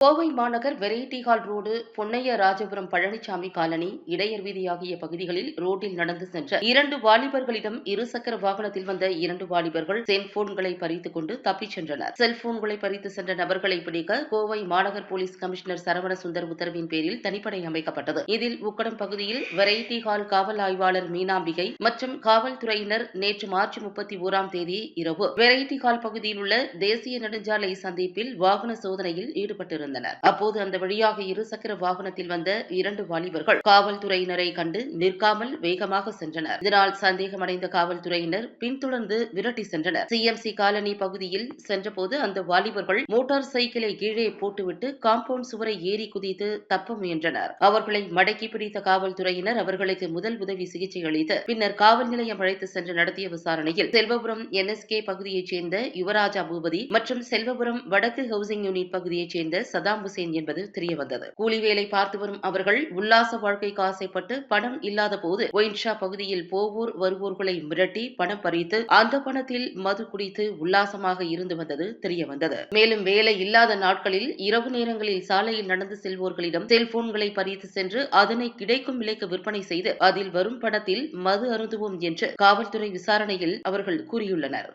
கோவை மாநகர் variety hall road Ponnaiya Rajapuram Palanisamy colony Idayar வீதி ஆகிய பகுதிகளில் ரோட்டில் நடந்து சென்ற இரண்டு வாலிபர்களிடம் இருசக்கர வாகனத்தில் வந்த இரண்டு வாலிபர்கள் செல்போன்களை பறித்துக் கொண்டு தப்பிச் சென்றனர். செல்போன்களை பறித்து சென்ற நபர்களை பிடிக்க கோவை மாநகர் போலீஸ் கமிஷனர் சரவண சுந்தர் உத்தரவின் பேரில் தனிப்படை அமைக்கப்பட்டது. இதில் உக்கடம் பகுதியில் வெரைட்டி ஹால் காவல் ஆய்வாளர் மீனாம்பிகை மற்றும் காவல்துறையினர் நேற்று மார்ச் முப்பத்தி ஓராம் தேதி இரவு வெரைட்டி ஹால் பகுதியில் உள்ள தேசிய நெடுஞ்சாலை சந்திப்பில் வாகன சோதனையில் ஈடுபட்டிருந்தனர். அப்போது அந்த வழியாக இருசக்கர வாகனத்தில் வந்த இரண்டு வாலிபர்கள் காவல்துறையினரை கண்டு நிற்காமல் வேகமாக சென்றனர். இதனால் சந்தேகமடைந்த காவல்துறையினர் பின்தொடர்ந்து விரட்டி சென்றனர். சிஎம்சி காலனி பகுதியில் சென்றபோது அந்த வாலிபர்கள் மோட்டார் சைக்கிளை கீழே போட்டுவிட்டு காம்பவுண்ட் சுவரை ஏறி குதித்து தப்ப முயன்றனர். அவர்களை மடக்கி பிடித்த காவல்துறையினர் அவர்களுக்கு முதல் உதவி சிகிச்சை அளித்து பின்னர் காவல் நிலையம் அழைத்து சென்று நடத்திய விசாரணையில் செல்வபுரம் என்எஸ்கே பகுதியைச் சேர்ந்த யுவராஜா பூபதி மற்றும் செல்வபுரம் வடக்கு ஹவுசிங் யூனிட் பகுதியைச் சேர்ந்த சதாம் ஹுசேன் என்பது தெரியவந்தது. கூலி வேலை பார்த்து வரும் அவர்கள் உல்லாச வாழ்க்கைக்கு ஆசைப்பட்டு பணம் இல்லாத போது ஒயின்ஷா பகுதியில் போவோர் வருவோர்களை மிரட்டி பணம் பறித்து அந்த பணத்தில் மது குடித்து உல்லாசமாக இருந்து வந்தது தெரியவந்தது. மேலும் வேலை இல்லாத நாட்களில் இரவு நேரங்களில் சாலையில் நடந்து செல்வோர்களிடம் செல்போன்களை பறித்து சென்று அதனை கிடைக்கும் விலைக்கு விற்பனை செய்து அதில் வரும் பணத்தில் மது அருந்துவோம் என்று காவல்துறை விசாரணையில் அவர்கள் கூறியுள்ளனர்.